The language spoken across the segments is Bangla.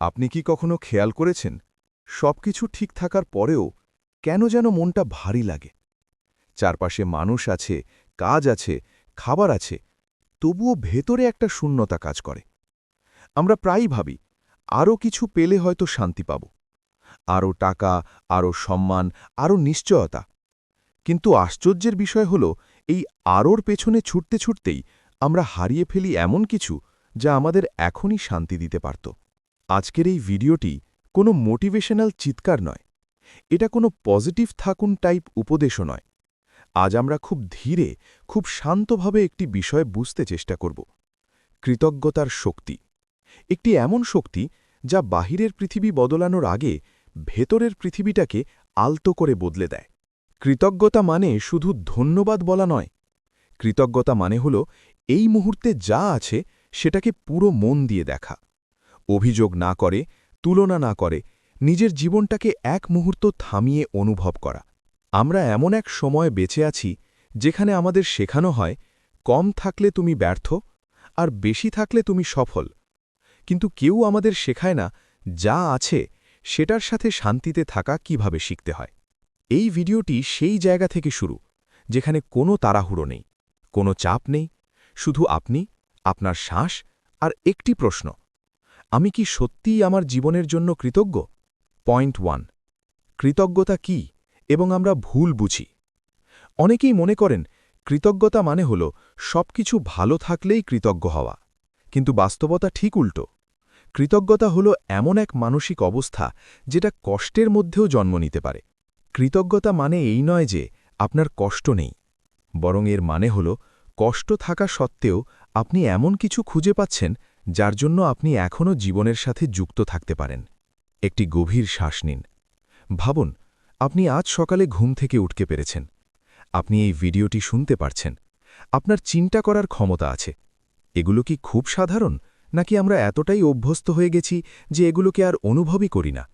আপনি কি কখনো খেয়াল করেছেন? সবকিছু ঠিক থাকার পরেও কেন যেন মনটা ভারী লাগে। চারপাশে মানুষ আছে, কাজ আছে, খাবার আছে, তবুও ভেতরে একটা শূন্যতা কাজ করে। আমরা প্রায়ই ভাবি, আরও কিছু পেলে হয়তো শান্তি পাব। আরও টাকা, আরও সম্মান, আরও নিশ্চয়তা। কিন্তু আশ্চর্যের বিষয় হল, এই আরোর পেছনে ছুটতে ছুটতেই আমরা হারিয়ে ফেলি এমন কিছু যা আমাদের এখনই শান্তি দিতে পারত। আজকের এই ভিডিওটি কোনো মোটিভেশনাল চিৎকার নয়। এটা কোনো পজিটিভ থাকুন টাইপ উপদেশও নয়। আজ আমরা খুব ধীরে, খুব শান্তভাবে একটি বিষয় বুঝতে চেষ্টা করব। কৃতজ্ঞতার শক্তি। একটি এমন শক্তি যা বাহিরের পৃথিবী বদলানোর আগে ভেতরের পৃথিবীটাকে আলতো করে বদলে দেয়। কৃতজ্ঞতা মানে শুধু ধন্যবাদ বলা নয়। কৃতজ্ঞতা মানে হল এই মুহূর্তে যা আছে সেটাকে পুরো মন দিয়ে দেখা। অভিযোগ না করে, তুলনা না করে, নিজের জীবনটাকে এক মুহূর্ত থামিয়ে অনুভব করা। আমরা এমন এক সময় বেঁচে আছি, যেখানে আমাদের শেখানো হয়, কম থাকলে তুমি ব্যর্থ, আর বেশি থাকলে তুমি সফল। কিন্তু কেউ আমাদের শেখায় না যা আছে, সেটার সাথে শান্তিতে থাকা কীভাবে শিখতে হয়। এই ভিডিওটি সেই জায়গা থেকে শুরু, যেখানে কোনো তাড়াহুড়ো নেই, কোনো চাপ নেই, শুধু আপনি, আপনার শ্বাস, আর একটি প্রশ্ন। আমি কি সত্যিই আমার জীবনের জন্য কৃতজ্ঞ? Point one. কৃতজ্ঞতা কি এবং আমরা ভুল বুঝি? অনেকেই মনে করেন, কৃতজ্ঞতা মানে হল সবকিছু ভালো থাকলেই কৃতজ্ঞ হওয়া। কিন্তু বাস্তবতা ঠিক উল্টো। কৃতজ্ঞতা হল এমন এক মানসিক অবস্থা যেটা কষ্টের মধ্যেও জন্ম নিতে পারে। কৃতজ্ঞতা মানে এই নয় যে আপনার কষ্ট নেই। বরং এর মানে হল কষ্ট থাকা সত্ত্বেও আপনি এমন কিছু খুঁজে পাচ্ছেন যার জন্য আপনি এখনও জীবনের সাথে যুক্ত থাকতে পারেন। একটি গভীর শ্বাস নিন। ভাবুন, আপনি আজ সকালে ঘুম থেকে উঠকে পেরেছেন। আপনি এই ভিডিওটি শুনতে পারছেন। আপনার চিন্তা করার ক্ষমতা আছে। এগুলো কি খুব সাধারণ, নাকি আমরা এতটাই অভ্যস্ত হয়ে গেছি যে এগুলোকে আর অনুভবই করি না?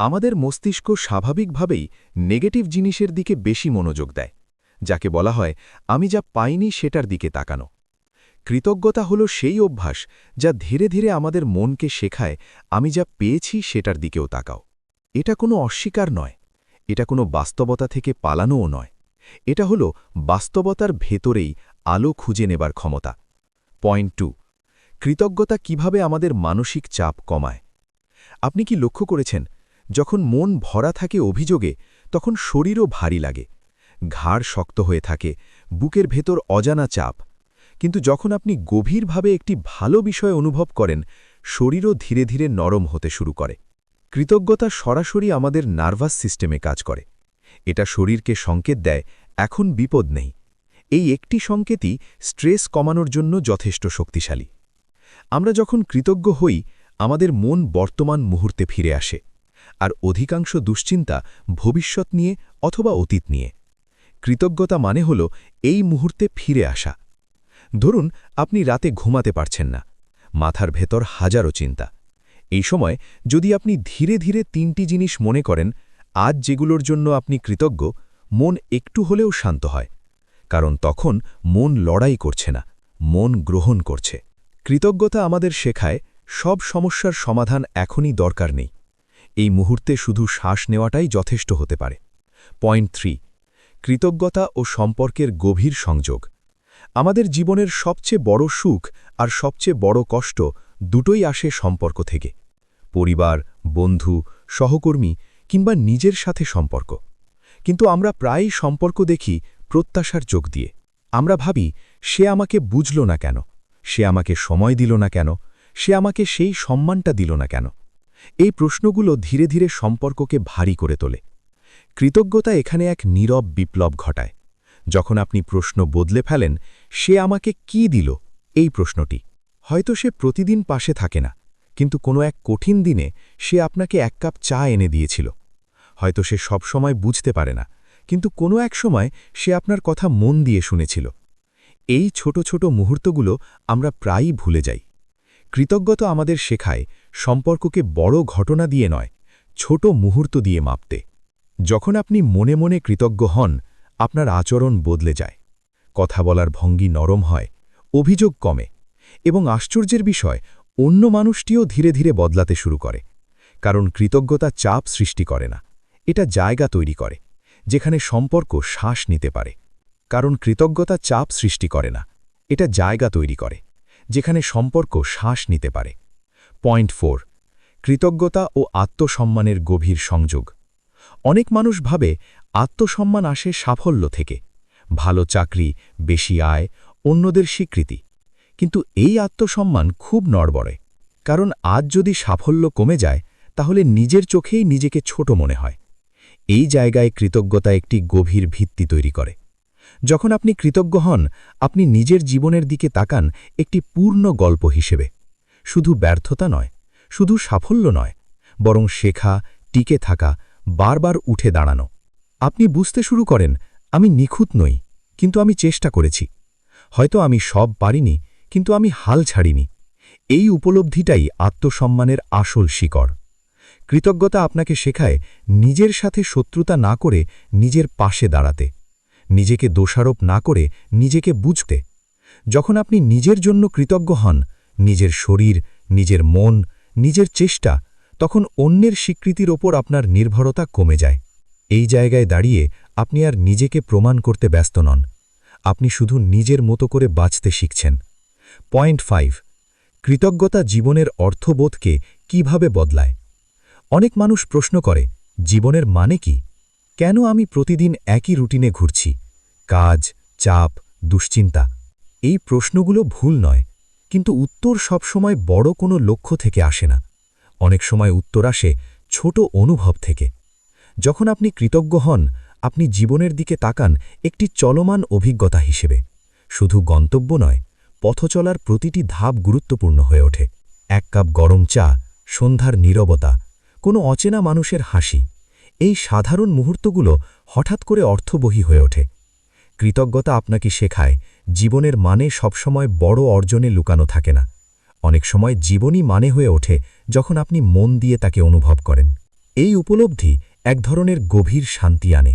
আমাদের মস্তিষ্ক স্বাভাবিকভাবেই নেগেটিভ জিনিসের দিকে বেশি মনোযোগ দেয়, যাকে বলা হয়, আমি যা পাইনি সেটার দিকে তাকানো। কৃতজ্ঞতা হল সেই অভ্যাস যা ধীরে ধীরে আমাদের মনকে শেখায়, আমি যা পেয়েছি সেটার দিকেও তাকাও। এটা কোনো অস্বীকার নয়, এটা কোনো বাস্তবতা থেকে পালানোও নয়। এটা হল বাস্তবতার ভেতরেই আলো খুঁজে নেবার ক্ষমতা। পয়েন্ট টু, কৃতজ্ঞতা কীভাবে আমাদের মানসিক চাপ কমায়? আপনি কি লক্ষ্য করেছেন, যখন মন ভরা থাকে অভিযোগে, তখন শরীরও ভারী লাগে, ঘাড় শক্ত হয়ে থাকে, বুকের ভেতর অজানা চাপ কিন্তু যখন আপনি গভীরভাবে একটি ভালো বিষয় অনুভব করেন, শরীরও ধীরে ধীরে নরম হতে শুরু করে। কৃতজ্ঞতা সরাসরি আমাদের নার্ভাস সিস্টেমে কাজ করে। এটা শরীরকে সংকেত দেয়, এখন বিপদ নেই। এই একটি সংকেতই স্ট্রেস কমানোর জন্য যথেষ্ট শক্তিশালী। আমরা যখন কৃতজ্ঞ হই, আমাদের মন বর্তমান মুহূর্তে ফিরে আসে, আর অধিকাংশ দুশ্চিন্তা ভবিষ্যৎ নিয়ে অথবা অতীত নিয়ে। কৃতজ্ঞতা মানে হল এই মুহূর্তে ফিরে আসা ধরুন, আপনি রাতে ঘুমাতে পারছেন না। মাথার ভেতর হাজারো চিন্তা। এই সময় যদি আপনি ধীরে ধীরে তিনটি জিনিস মনে করেন, আজ যেগুলোর জন্য আপনি কৃতজ্ঞ, মন একটু হলেও শান্ত হয়। কারণ তখন মন লড়াই করছে না, মন গ্রহণ করছে। কৃতজ্ঞতা আমাদের শেখায়, সব সমস্যার সমাধান এখনই দরকার নেই। এই মুহূর্তে শুধু শ্বাস নেওয়াটাই যথেষ্ট হতে পারে। পয়েন্ট থ্রি, কৃতজ্ঞতা ও সম্পর্কের গভীর সংযোগ। আমাদের জীবনের সবচেয়ে বড় সুখ আর সবচেয়ে বড় কষ্ট দুটোই আসে সম্পর্ক থেকে। পরিবার, বন্ধু, সহকর্মী কিংবা নিজের সাথে সম্পর্ক। কিন্তু আমরা প্রায়ই সম্পর্ক দেখি প্রত্যাশার যোগ দিয়ে। আমরা ভাবি, সে আমাকে বুঝল না কেন? সে আমাকে সময় দিল না কেন? সে আমাকে সেই সম্মানটা দিল না কেন? এই প্রশ্নগুলো ধীরে ধীরে সম্পর্ককে ভারী করে তোলে। কৃতজ্ঞতা এখানে এক নীরব বিপ্লব ঘটায়। যখন আপনি প্রশ্ন বদলে ফেলেন, সে আমাকে কি দিল? এই প্রশ্নটি। হয়তো সে প্রতিদিন পাশে থাকে না, কিন্তু কোনো এক কঠিন দিনে সে আপনাকে এক কাপ চা এনে দিয়েছিল। হয়তো সে সব সময় বুঝতে পারে না, কিন্তু কোনো এক সময় সে আপনার কথা মন দিয়ে শুনেছিল। এই ছোট ছোট মুহূর্তগুলো আমরা প্রায়ই ভুলে যাই। কৃতজ্ঞত আমাদের শেখায়, সম্পর্ককে বড় ঘটনা দিয়ে নয়, ছোট মুহূর্ত দিয়ে মাপতে। যখন আপনি মনে মনে কৃতজ্ঞ হন আপনার আচরণ বদলে যায়। কথা বলার ভঙ্গি নরম হয়, অভিযোগ কমে এবং আশ্চর্যের বিষয়, অন্য মানুষটিও ধীরে ধীরে বদলাতে শুরু করে। কারণ কৃতজ্ঞতা চাপ সৃষ্টি করে না, এটা জায়গা তৈরি করে, যেখানে সম্পর্ক শ্বাস নিতে পারে। কারণ কৃতজ্ঞতা চাপ সৃষ্টি করে না, এটা জায়গা তৈরি করে, যেখানে সম্পর্ক শ্বাস নিতে পারে। পয়েন্ট ফোর, কৃতজ্ঞতা ও আত্মসম্মানের গভীর সংযোগ। অনেক মানুষ ভাবে আত্মসম্মান আসে সাফল্য থেকে। ভালো চাকরি, বেশি আয়, অন্যদের স্বীকৃতি। কিন্তু এই আত্মসম্মান খুব নড়বড়ে। কারণ আজ যদি সাফল্য কমে যায়, তাহলে নিজের চোখেই নিজেকে ছোট মনে হয়। এই জায়গায় কৃতজ্ঞতা একটি গভীর ভিত্তি তৈরি করে। যখন আপনি কৃতজ্ঞ হন, আপনি নিজের জীবনের দিকে তাকান একটি পূর্ণ গল্প হিসেবে। শুধু ব্যর্থতা নয়, শুধু সাফল্য নয়, বরং শেখা, টিকে থাকা, বারবার উঠে দাঁড়ানো। আপনি বুঝতে শুরু করেন, আমি নিখুঁত নই, কিন্তু আমি চেষ্টা করেছি। হয়তো আমি সব পারিনি, কিন্তু আমি হাল ছাড়িনি। এই উপলব্ধিটাই আত্মসম্মানের আসল শিকড়। কৃতজ্ঞতা আপনাকে শেখায় নিজের সাথে শত্রুতা না করে নিজের পাশে দাঁড়াতে, নিজেকে দোষারোপ না করে নিজেকে বুঝতে। যখন আপনি নিজের জন্য কৃতজ্ঞ হন, নিজের শরীর, নিজের মন, নিজের চেষ্টা, তখন অন্যের স্বীকৃতির ওপর আপনার নির্ভরতা কমে যায়। এই জায়গায় দাঁড়িয়ে আপনি আর নিজেকে প্রমাণ করতে ব্যস্ত নন। আপনি শুধু নিজের মতো করে বাঁচতে শিখছেন। পয়েন্ট ফাইভ, কৃতজ্ঞতা জীবনের অর্থবোধকে কীভাবে বদলায়? অনেক মানুষ প্রশ্ন করে, জীবনের মানে কি? কেন আমি প্রতিদিন একই রুটিনে ঘুরছি? কাজ, চাপ, দুশ্চিন্তা, এই প্রশ্নগুলো ভুল নয়, কিন্তু উত্তর সবসময় বড় কোনো লক্ষ্য থেকে আসে না। অনেক সময় উত্তর আসে ছোট অনুভব থেকে। যখন আপনি কৃতজ্ঞ হন, আপনি জীবনের দিকে তাকান একটি চলমান অভিজ্ঞতা হিসেবে। শুধু গন্তব্য নয়, পথ চলার প্রতিটি ধাপ গুরুত্বপূর্ণ হয়ে ওঠে। এক কাপ গরম চা, সন্ধ্যার নীরবতা, কোনো অচেনা মানুষের হাসি, এই সাধারণ মুহূর্তগুলো হঠাৎ করে অর্থবহী হয়ে ওঠে। কৃতজ্ঞতা আপনাকে শেখায়, জীবনের মানে সবসময় বড় অর্জনে লুকানো থাকে না। অনেক সময় জীবনই মানে হয়ে ওঠে যখন আপনি মন দিয়ে তাকে অনুভব করেন। এই উপলব্ধি এক ধরনের গভীর শান্তি আনে।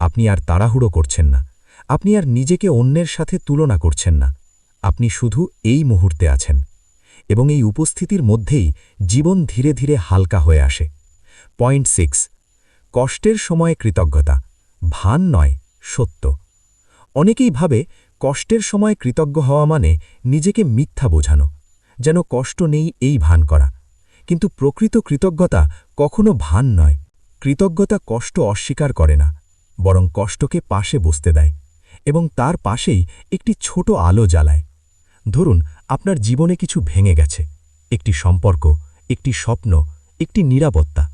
আপনি আর তাড়াহুড়ো করছেন না। আপনি আর নিজেকে অন্যের সাথে তুলনা করছেন না। আপনি শুধু এই মুহূর্তে আছেন এবং এই উপস্থিতির মধ্যেই জীবন ধীরে ধীরে হালকা হয়ে আসে। পয়েন্ট সিক্স, কষ্টের সময়ে কৃতজ্ঞতা। ভান নয়, সত্য। অনেকেই ভাবে কষ্টের সময় কৃতজ্ঞ হওয়া মানে নিজেকে মিথ্যা বোঝানো, যেন কষ্ট নেই এই ভান করা। কিন্তু প্রকৃত কৃতজ্ঞতা কখনো ভান নয়। কৃতজ্ঞতা কষ্ট অস্বীকার করে না, বরং কষ্টকে পাশে বসতে দেয় এবং তার পাশেই একটি ছোট আলো জ্বালায়। ধরুন, আপনার জীবনে কিছু ভেঙে গেছে, একটি সম্পর্ক, একটি স্বপ্ন, একটি নিরাপত্তা।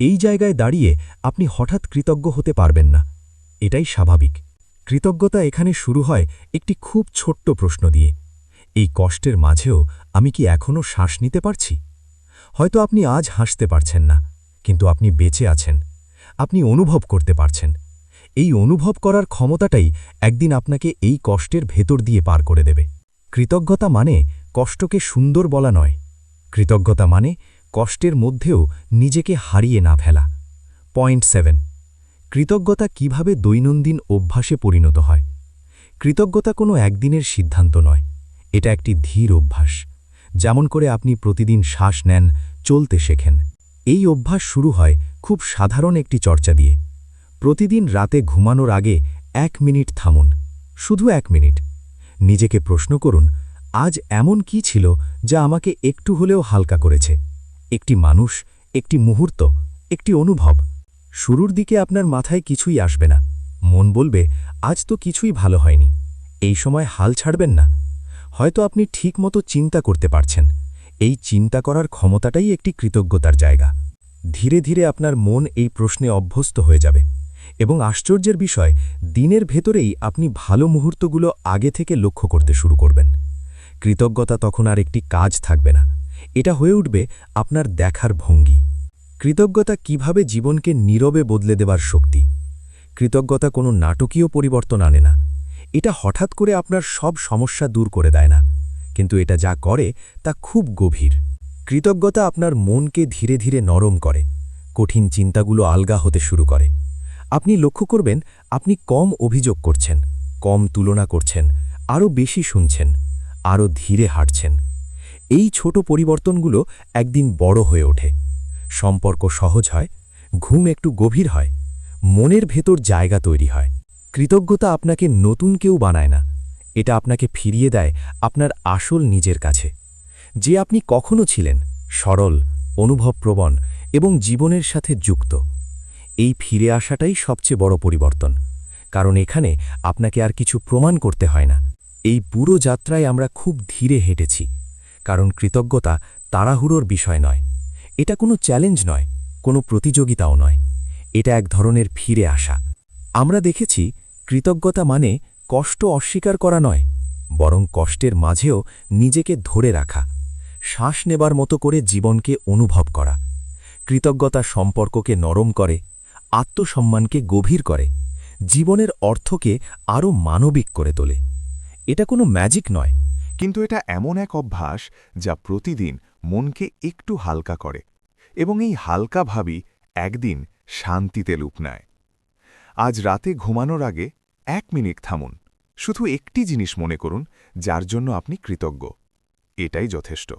এই জায়গায় দাঁড়িয়ে আপনি হঠাৎ কৃতজ্ঞ হতে পারবেন না। এটাই স্বাভাবিক। কৃতজ্ঞতা এখানে শুরু হয় একটি খুব ছোট্ট প্রশ্ন দিয়ে। এই কষ্টের মাঝেও আমি কি এখনও শ্বাস নিতে পারছি? হয়তো আপনি আজ হাসতে পারছেন না। কিন্তু আপনি বেঁচে আছেন। আপনি অনুভব করতে পারছেন। এই অনুভব করার ক্ষমতাটাই একদিন আপনাকে এই কষ্টের ভেতর দিয়ে পার করে দেবে। কৃতজ্ঞতা মানে কষ্টকে সুন্দর বলা নয়। কৃতজ্ঞতা মানে কষ্টের মধ্যেও নিজেকে হারিয়ে না ফেলা। Point seven. কৃতজ্ঞতা কীভাবে দৈনন্দিন অভ্যাসে পরিণত হয়? কৃতজ্ঞতা কোনো একদিনের সিদ্ধান্ত নয়। এটা একটি ধীর অভ্যাস। যেমন করে আপনি প্রতিদিন শ্বাস নেন, চলতে শেখেন। এই অভ্যাস শুরু হয় খুব সাধারণ একটি চর্চা দিয়ে। প্রতিদিন রাতে ঘুমানোর আগে এক মিনিট থামুন, শুধু এক মিনিট। নিজেকে প্রশ্ন করুন, আজ এমন কি ছিল যা আমাকে একটু হলেও হালকা করেছে? একটি মানুষ, একটি মুহূর্ত, একটি অনুভব। শুরুর দিকে আপনার মাথায় কিছুই আসবে না। মন বলবে, আজ তো কিছুই ভালো হয়নি। এই সময় হাল ছাড়বেন না। হয়তো আপনি ঠিকমতো চিন্তা করতে পারছেন। এই চিন্তা করার ক্ষমতাটাই একটি কৃতজ্ঞতার জায়গা। ধীরে ধীরে আপনার মন এই প্রশ্নে অভ্যস্ত হয়ে যাবে এবং আশ্চর্যের বিষয়, দিনের ভেতরেই আপনি ভালো মুহূর্তগুলো আগে থেকে লক্ষ্য করতে শুরু করবেন। কৃতজ্ঞতা তখন আর একটি কাজ থাকবে না। এটা হয়ে উঠবে আপনার দেখার ভঙ্গি। কৃতজ্ঞতা কীভাবে জীবনকে নীরবে বদলে দেবার শক্তি? কৃতজ্ঞতা কোনো নাটকীয় পরিবর্তন আনে না। এটা হঠাৎ করে আপনার সব সমস্যা দূর করে দেয় না। কিন্তু এটা যা করে তা খুব গভীর। কৃতজ্ঞতা আপনার মনকে ধীরে ধীরে নরম করে, কঠিন চিন্তাগুলো আলগা হতে শুরু করে। আপনি লক্ষ্য করবেন, আপনি কম অভিযোগ করছেন, কম তুলনা করছেন, আরও বেশি শুনছেন, আরও ধীরে হাঁটছেন। এই ছোট পরিবর্তনগুলো একদিন বড় হয়ে ওঠে। সম্পর্ক সহজ হয়, ঘুম একটু গভীর হয়, মনের ভেতর জায়গা তৈরি হয়। কৃতজ্ঞতা আপনাকে নতুন কেউ বানায় না এটা আপনাকে ফিরিয়ে দেয় আপনার আসল নিজের কাছে। যে আপনি কখনো ছিলেন সরল, অনুভবপ্রবণ এবং জীবনের সাথে যুক্ত। এই ফিরে আসাটাই সবচেয়ে বড় পরিবর্তন, কারণ এখানে আপনাকে আর কিছু প্রমাণ করতে হয় না। এই পুরো যাত্রায় আমরা খুব ধীরে হেঁটেছি, কারণ কৃতজ্ঞতা তাড়াহুড়োর বিষয় নয়। এটা কোনো চ্যালেঞ্জ নয়, কোনো প্রতিযোগিতাও নয়। এটা এক ধরনের ফিরে আসা। আমরা দেখেছি কৃতজ্ঞতা মানে কষ্ট অস্বীকার করা নয়, বরং কষ্টের মাঝেও নিজেকে ধরে রাখা, শ্বাস নেবার মতো করে জীবনকে অনুভব করা, কৃতজ্ঞতা সম্পর্ককে নরম করে, আত্মসম্মানকে গভীর করে, জীবনের অর্থকে আরও মানবিক করে তোলে। এটা কোনো ম্যাজিক নয়, কিন্তু এটা এমন এক অভ্যাস যা প্রতিদিন মনকে একটু হালকা করে, এবং এই হালকা ভাবি একদিন শান্তিতে লুপ নেয়। আজ রাতে ঘুমানোর আগে এক মিনিট থামুন শুধু একটি জিনিস মনে করুন, যার জন্য আপনি কৃতজ্ঞ। এটাই যথেষ্ট।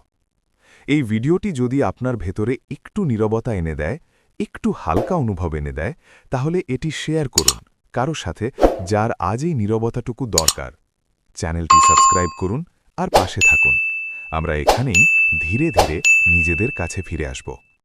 এই ভিডিওটি যদি আপনার ভেতরে একটু নীরবতা এনে দেয়, একটু হালকা অনুভব এনে দেয়, তাহলে এটি শেয়ার করুন কারও সাথে যার আজ এই নীরবতাটুকু দরকার। চ্যানেলটি সাবস্ক্রাইব করুন আর পাশে থাকুন। আমরা এখানেই ধীরে ধীরে নিজেদের কাছে ফিরে আসব।